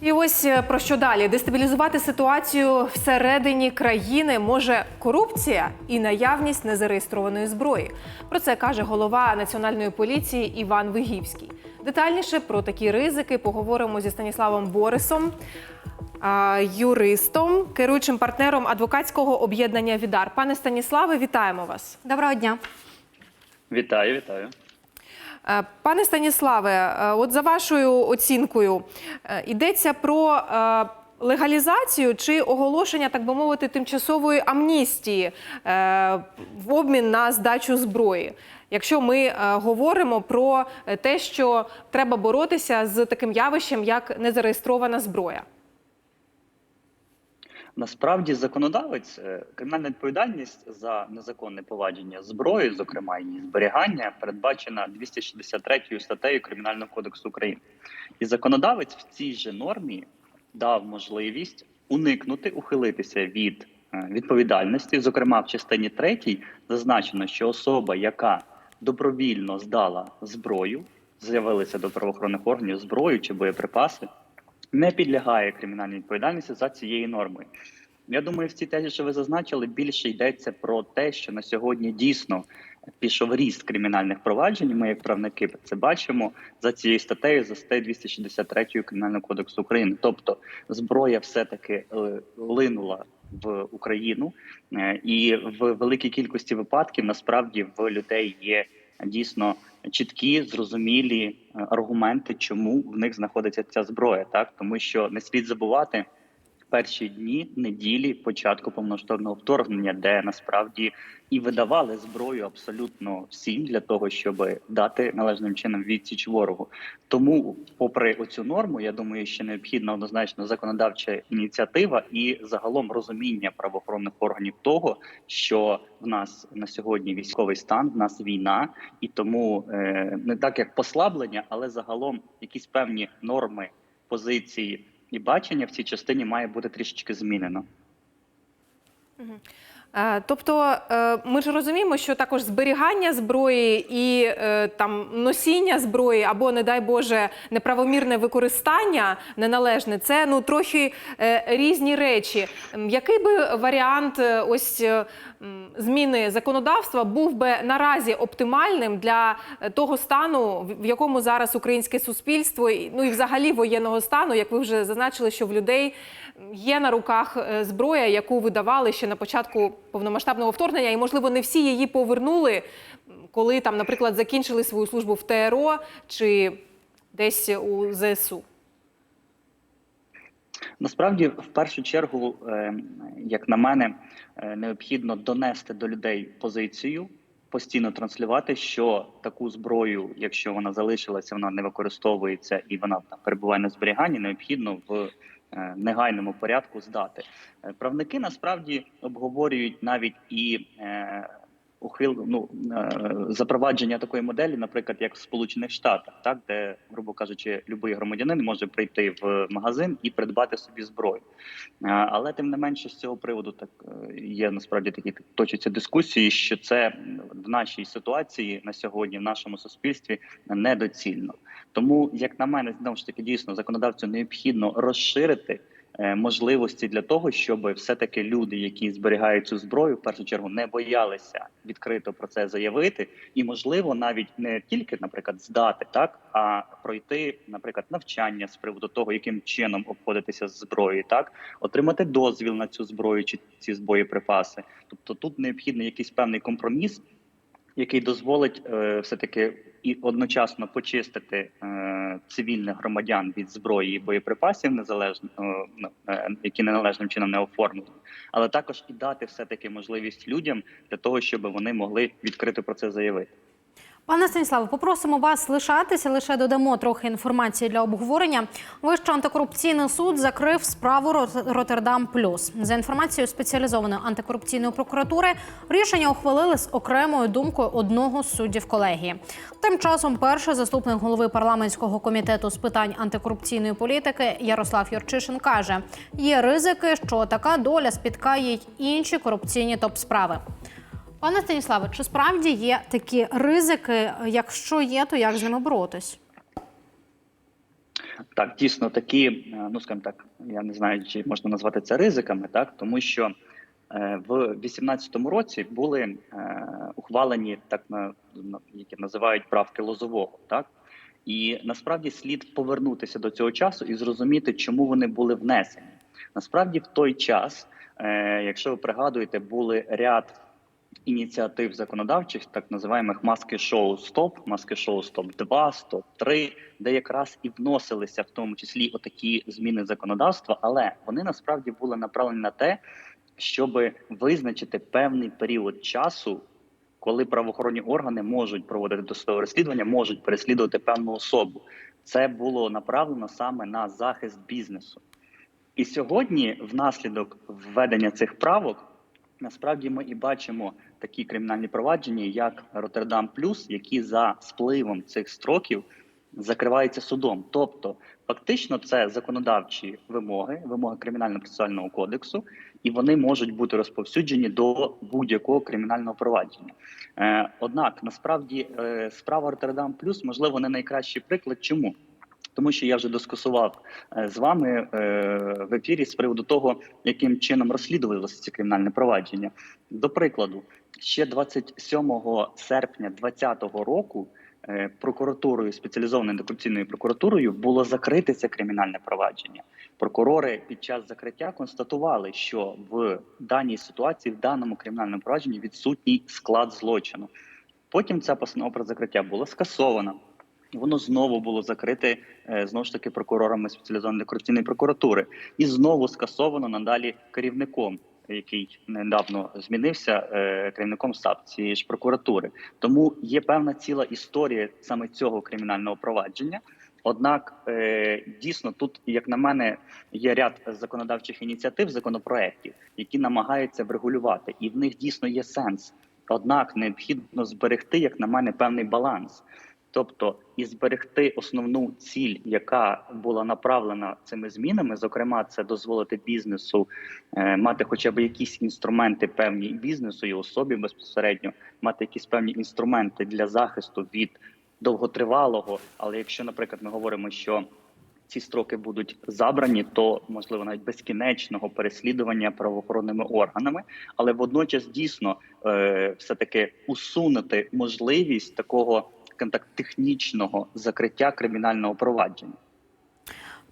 І ось е, про що далі? Дестабілізувати ситуацію всередині країни може корупція і наявність незареєстрованої зброї. Про це каже голова національної поліції Іван Вигівський. Детальніше про такі ризики поговоримо зі Станіславом Борисом, юристом, керуючим партнером адвокатського об'єднання Відар. Пане Станіславе, вітаємо вас. Доброго дня. Вітаю, вітаю. Е, Пане Станіславе, е, от за вашою оцінкою, е, йдеться про легалізацію чи оголошення, так би мовити, тимчасової амністії в обмін на здачу зброї. Якщо ми говоримо про те, що треба боротися з таким явищем, як незареєстрована зброя. Насправді законодавець е, кримінальна відповідальність за незаконне повадження зброї, зокрема її зберігання, передбачена 263 статтею Кримінального кодексу України. І законодавець в цій же нормі дав можливість уникнути, ухилитися від е, відповідальності. Зокрема, в частині 3 зазначено, що особа, яка добровільно здала зброю, з'явилися до правоохоронних органів зброю чи боєприпаси, не підлягає кримінальній відповідальності за цією нормою. Я думаю, в цій тезі, що ви зазначили, більше йдеться про те, що на сьогодні дійсно пішов ріст кримінальних проваджень. Ми, як правники, це бачимо за цією статтею, за статтею 263 Кримінального кодексу України. Тобто зброя все-таки е, линула в Україну, е, і в великій кількості випадків насправді в людей є дійсно чіткі, зрозумілі е, аргументи, чому в них знаходиться ця зброя, так тому що не слід забувати. Перші дні неділі початку повноштабного вторгнення, де насправді і видавали зброю абсолютно всім для того, щоб дати належним чином відсіч ворогу. Тому, попри оцю норму, я думаю, що необхідна однозначно законодавча ініціатива і загалом розуміння правоохоронних органів того, що в нас на сьогодні військовий стан, в нас війна, і тому е, не так як послаблення, але загалом якісь певні норми позиції і бачення в цій частині має бути трішечки змінено. Е, Тобто е, ми ж розуміємо, що також зберігання зброї і е, там носіння зброї, або, не дай Боже, неправомірне використання неналежне це ну трохи е, різні речі. Який би варіант е, ось е, зміни законодавства був би наразі оптимальним для е, того стану, в- якому зараз українське суспільство, ну і взагалі воєнного стану, як ви вже зазначили, що в людей є на руках е, зброя, яку видавали ще на початку повномасштабного вторгнення, і можливо не всі її повернули, коли там, наприклад, закінчили свою службу в ТРО чи десь у ЗСУ. Насправді, в першу чергу, е, як на мене, е, необхідно донести до людей позицію, постійно транслювати, що таку зброю, якщо вона залишилася, вона не використовується і вона там перебуває на зберіганні, необхідно в негайному порядку здати. Е, Правники насправді обговорюють навіть і. е, Ухил ну е, запровадження такої моделі, наприклад, як в Сполучених Штатах, так де, грубо кажучи, будь-який громадянин може прийти в магазин і придбати собі зброю. Е, Але тим не менше з цього приводу так е, є насправді такі точаться дискусії, що це в нашій ситуації на сьогодні, в нашому суспільстві недоцільно. Тому, як на мене, знову ж таки дійсно законодавцю необхідно розширити. е, Можливості для того, щоб все-таки люди, які зберігають цю зброю, в першу чергу не боялися відкрито про це заявити, і можливо навіть не тільки, наприклад, здати так, а пройти, наприклад, навчання з приводу того, яким чином обходитися з зброєю, так отримати дозвіл на цю зброю чи ці боєприпаси. Тобто тут необхідний якийсь певний компроміс, який дозволить е, все таки і одночасно почистити е, цивільних громадян від зброї і боєприпасів, незалежно е, ну, е, які неналежним чином не оформлені, але також і дати все таки можливість людям для того, щоб вони могли відкрито про це заявити. Пане Станіславе, попросимо вас лишатися, лише додамо трохи інформації для обговорення. Вищий антикорупційний суд закрив справу Рот- Роттердам Плюс. За інформацією спеціалізованої антикорупційної прокуратури, рішення ухвалили з окремою думкою одного з суддів колегії. Тим часом, перший заступник голови парламентського комітету з питань антикорупційної політики Ярослав Юрчишин каже: є ризики, що така доля спіткає й інші корупційні топ-справи. Пане Станіславе, чи справді є такі ризики? Якщо є, то як з ними боротись? Так, дійсно такі, е, ну скажімо так, я не знаю, чи можна назвати це ризиками, так тому що е, в 2018 році були е, ухвалені так на, які називають правки лозового, так і насправді слід повернутися до цього часу і зрозуміти, чому вони були внесені. Насправді, в той час, якщо ви пригадуєте, були ряд ініціатив законодавчих, так називаємих маски шоу СТОП, маски шоу СТОП 2, СТОП 3, де якраз і вносилися в тому числі отакі зміни законодавства, але вони насправді були направлені на те, щоб визначити певний період часу, коли правоохоронні органи можуть проводити досудове розслідування, можуть переслідувати певну особу. Це було направлено саме на захист бізнесу. І сьогодні, внаслідок введення цих правок, насправді ми і бачимо такі кримінальні провадження, як Роттердам Плюс, які за спливом цих строків закриваються судом. Тобто, фактично, це законодавчі вимоги, вимоги кримінально-процесуального кодексу, і вони можуть бути розповсюджені до будь-якого кримінального провадження. Е, однак, насправді, е, справа Роттердам Плюс, можливо, не найкращий приклад. Чому? Тому що я вже дискусував е, з вами е, в ефірі з приводу того, яким чином розслідувалося ці кримінальне провадження. До прикладу, ще 27 серпня 2020 року е, прокуратурою спеціалізованою антикорупційною прокуратурою було закрите це кримінальне провадження. Прокурори під час закриття констатували, що в даній ситуації, в даному кримінальному провадженні відсутній склад злочину. Потім ця постанова про закриття була скасована. Воно знову було закрите е, знову ж таки прокурорами спеціалізованої антикорупційної прокуратури, і знову скасовано надалі керівником, який недавно змінився е, керівником САП цієї ж прокуратури. Тому є певна ціла історія саме цього кримінального провадження. Однак е, дійсно тут, як на мене, є ряд законодавчих ініціатив, законопроєктів, які намагаються врегулювати, і в них дійсно є сенс. Однак необхідно зберегти, як на мене, певний баланс. Тобто і зберегти основну ціль, яка була направлена цими змінами, зокрема, це дозволити бізнесу е, мати хоча б якісь інструменти певні бізнесу і особі безпосередньо, мати якісь певні інструменти для захисту від довготривалого. Але якщо, наприклад, ми говоримо, що ці строки будуть забрані, то можливо навіть безкінечного переслідування правоохоронними органами, але водночас дійсно е, все таки усунути можливість такого скажімо так, технічного закриття кримінального провадження.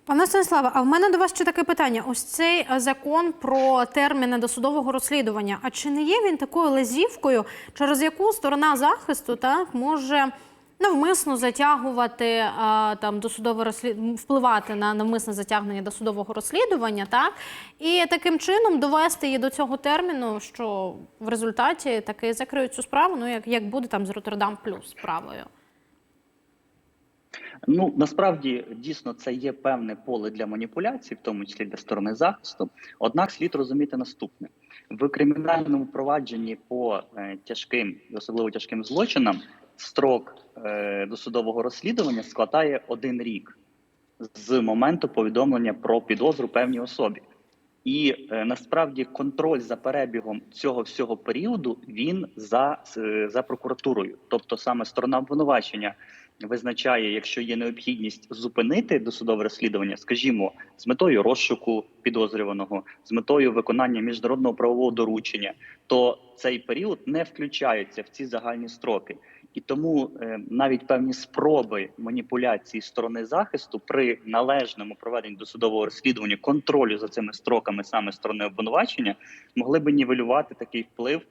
Пане Станіславе, а в мене до вас ще таке питання: ось цей е, закон про терміни досудового розслідування. А чи не є він такою лазівкою, через яку сторона захисту так може навмисно затягувати а, там досудове розслід... впливати на навмисне затягнення досудового розслідування, так і таким чином довести її до цього терміну, що в результаті таки закриють цю справу, ну як, як буде там з Роттердам Плюс справою. Ну насправді дійсно це є певне поле для маніпуляцій, в тому числі для сторони захисту. Однак слід розуміти наступне: в кримінальному провадженні по е, тяжким, особливо тяжким злочинам, строк е, досудового розслідування складає один рік з моменту повідомлення про підозру певній особі. І е, насправді контроль за перебігом цього всього періоду він за, е, за прокуратурою, тобто саме сторона обвинувачення визначає, якщо є необхідність зупинити досудове розслідування, скажімо, з метою розшуку підозрюваного, з метою виконання міжнародного правового доручення, то цей період не включається в ці загальні строки. І тому е, навіть певні спроби маніпуляції сторони захисту при належному проведенні досудового розслідування контролю за цими строками саме сторони обвинувачення могли би нівелювати такий вплив,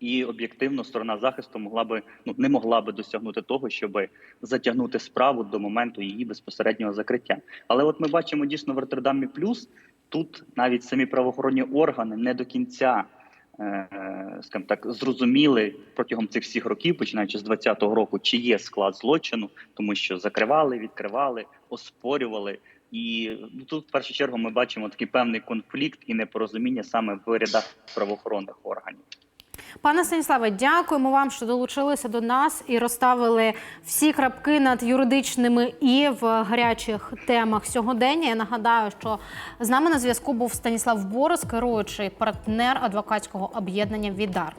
і об'єктивно сторона захисту могла би ну не могла би досягнути того, щоб затягнути справу до моменту її безпосереднього закриття. Але от ми бачимо дійсно в Роттердамі плюс тут навіть самі правоохоронні органи не до кінця. Е, Скажімо так, зрозуміли протягом цих всіх років, починаючи з 2020 року, чи є склад злочину, тому що закривали, відкривали, оспорювали. І ну, тут в першу чергу ми бачимо такий певний конфлікт і непорозуміння саме в рядах правоохоронних органів. Пане Станіславе, дякуємо вам, що долучилися до нас і розставили всі крапки над юридичними і в гарячих темах сьогодення. Я нагадаю, що з нами на зв'язку був Станіслав Борос, керуючий партнер адвокатського об'єднання Відар.